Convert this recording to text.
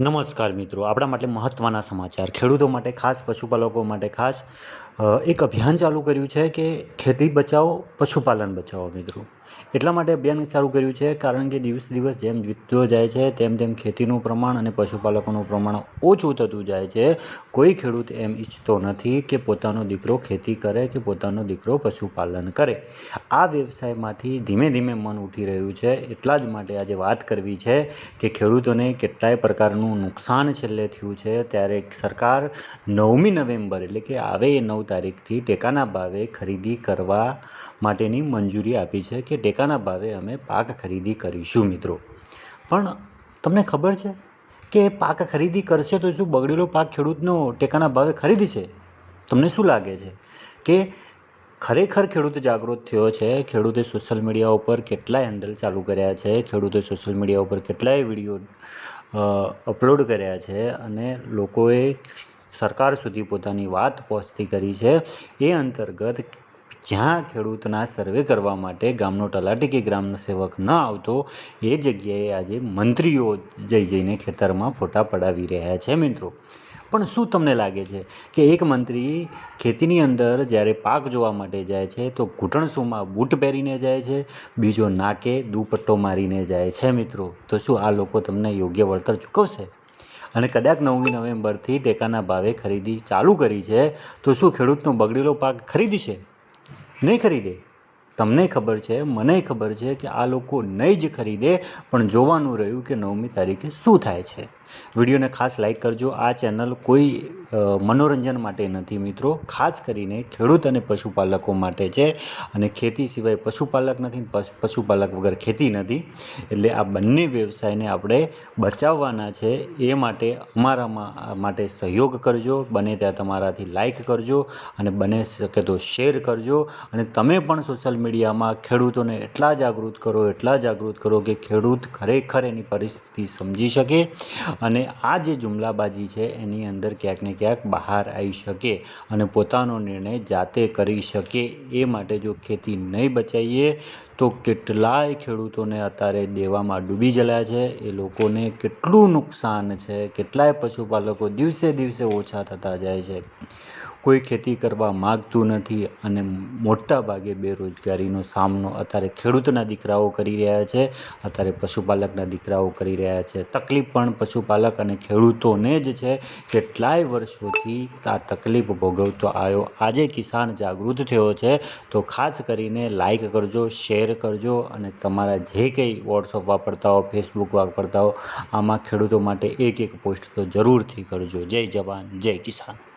નમસ્કાર મિત્રો, આપણા માટે મહત્ત્વના સમાચાર. ખેડૂતો માટે ખાસ, પશુપાલકો માટે ખાસ એક અભિયાન ચાલુ કર્યું છે કે ખેતી બચાવો, પશુપાલન બચાવો મિત્રો. એટલા માટે અભિયાન ચાલુ કર્યું છે, કારણ કે દિવસ દિવસ જેમ વીતતો જાય છે, તેમ તેમ ખેતીનું પ્રમાણ અને પશુપાલકોનું પ્રમાણ ઓછું થતું જાય છે. કોઈ ખેડૂત એમ ઈચ્છતો નથી કે પોતાનો દીકરો ખેતી કરે, કે પોતાનો દીકરો પશુપાલન કરે. આ વ્યવસાયમાંથી ધીમે ધીમે મન ઉઠી રહ્યું છે. એટલા જ માટે આજે વાત કરવી છે કે ખેડૂતોને કેટલાય પ્રકારનું નુકસાન છેલ્લે થયું છે. ત્યારે સરકાર નવમી નવેમ્બર, એટલે કે આવે એ નવ તારીખથી ટેકાના ભાવે ખરીદી કરવા માટેની મંજૂરી આપી છે કે ટેકાના ભાવે અમે પાક ખરીદી કરીશું મિત્રો. પણ તમને ખબર છે કે પાક ખરીદી કરશે તો શું બગડેલો પાક ખેડૂતનો ટેકાના ભાવે ખરીદશે? તમને શું લાગે છે કે ખરેખર ખેડૂત જાગૃત થયો છે? ખેડૂતે સોશિયલ મીડિયા ઉપર કેટલાય હેન્ડલ ચાલુ કર્યા છે? ખેડૂતે સોશિયલ મીડિયા ઉપર કેટલાય વીડિયો અપલોડ કર્યા છે? અને લોકોએ સરકાર સુધી પોતાની વાત પહોંચતી કરી છે? એ અંતર્ગત જ્યાં ખેડૂતના સર્વે કરવા માટે ગામનો તલાટી કે ગ્રામ સેવક ન આવતો, એ જગ્યાએ આજે મંત્રીઓ જઈ જઈને ખેતરમાં ફોટા પડાવી રહ્યા છે મિત્રો. પણ શું તમને લાગે છે કે એક મંત્રી ખેતીની અંદર જ્યારે પાક જોવા માટે જાય છે, તો ઘૂંટણસુમાં બૂટ પહેરીને જાય છે, બીજો નાકે દુપટ્ટો મારીને જાય છે મિત્રો? તો શું આ લોકો તમને યોગ્ય વળતર ચૂકવશે? અને કદાચ નવમી નવેમ્બરથી ટેકાના ભાવે ખરીદી ચાલુ કરી છે, તો શું ખેડૂતનો બગડેલો પાક ખરીદશે? નહીં ખરીદે. તમને ખબર છે, મને ખબર છે કે આ લોકો નહીં જ ખરીદે, પણ જોવાનું રહ્યું કે નવમી તારીખે શું થાય છે. વિડીયોને ખાસ લાઇક કરજો. આ ચેનલ કોઈ મનોરંજન માટે નથી મિત્રો. ખાસ કરીને ખેડૂત અને પશુપાલકો માટે છે. અને ખેતી સિવાય પશુપાલક નથી, પશુ- પશુપાલક વગર ખેતી નથી. એટલે આ બંને વ્યવસાયને આપણે બચાવવાના છે. એ માટે અમારામાં માટે સહયોગ કરજો. બને ત્યાં તમારાથી લાઇક કરજો અને બને શકે તો શેર કરજો. અને તમે પણ સોશિયલ મીડિયામાં ખેડૂતોને એટલા જાગૃત કરો, એટલા જાગૃત કરો કે ખેડૂત ખરેખર એની પરિસ્થિતિ સમજી શકે અને આ જે જુમલાબાજી છે એની અંદર ક્યાંક ને ક્યાંક બહાર આવી શકે અને પોતાનો નિર્ણય જાતે કરી શકે એ માટે જો ખેતી નહીં બચાવીએ તો કેટલાય ખેડૂતોને અત્યારે દેવામાં ડૂબી ગયેલા છે. એ લોકોને કેટલું નુકસાન છે? કેટલાય પશુપાલકો દિવસે દિવસે ઓછા થતા જાય છે. કોઈ ખેતી કરવા માગતું નથી અને મોટા ભાગે બેરોજગારીનો સામનો અત્યારે ખેડૂતના દીકરાઓ કરી રહ્યા છે. અત્યારે પશુપાલકના દીકરાઓ કરી રહ્યા છે. તકલીફ પણ પશુપાલક અને ખેડૂતોને જ છે. કેટલાય વર્ષોથી આ તકલીફ ભોગવતો આવ્યો. આજે કિસાન જાગૃત થયો છે. તો ખાસ કરીને લાઈક કરજો શેર કરજો અને તમારા જે કંઈ વોટ્સઅપ વાપરતા હો ફેસબુક વાપરતા હો, આમાં ખેડૂતો માટે એક એક પોસ્ટ તો જરૂરથી કરજો. જય જવાન, જય કિસાન.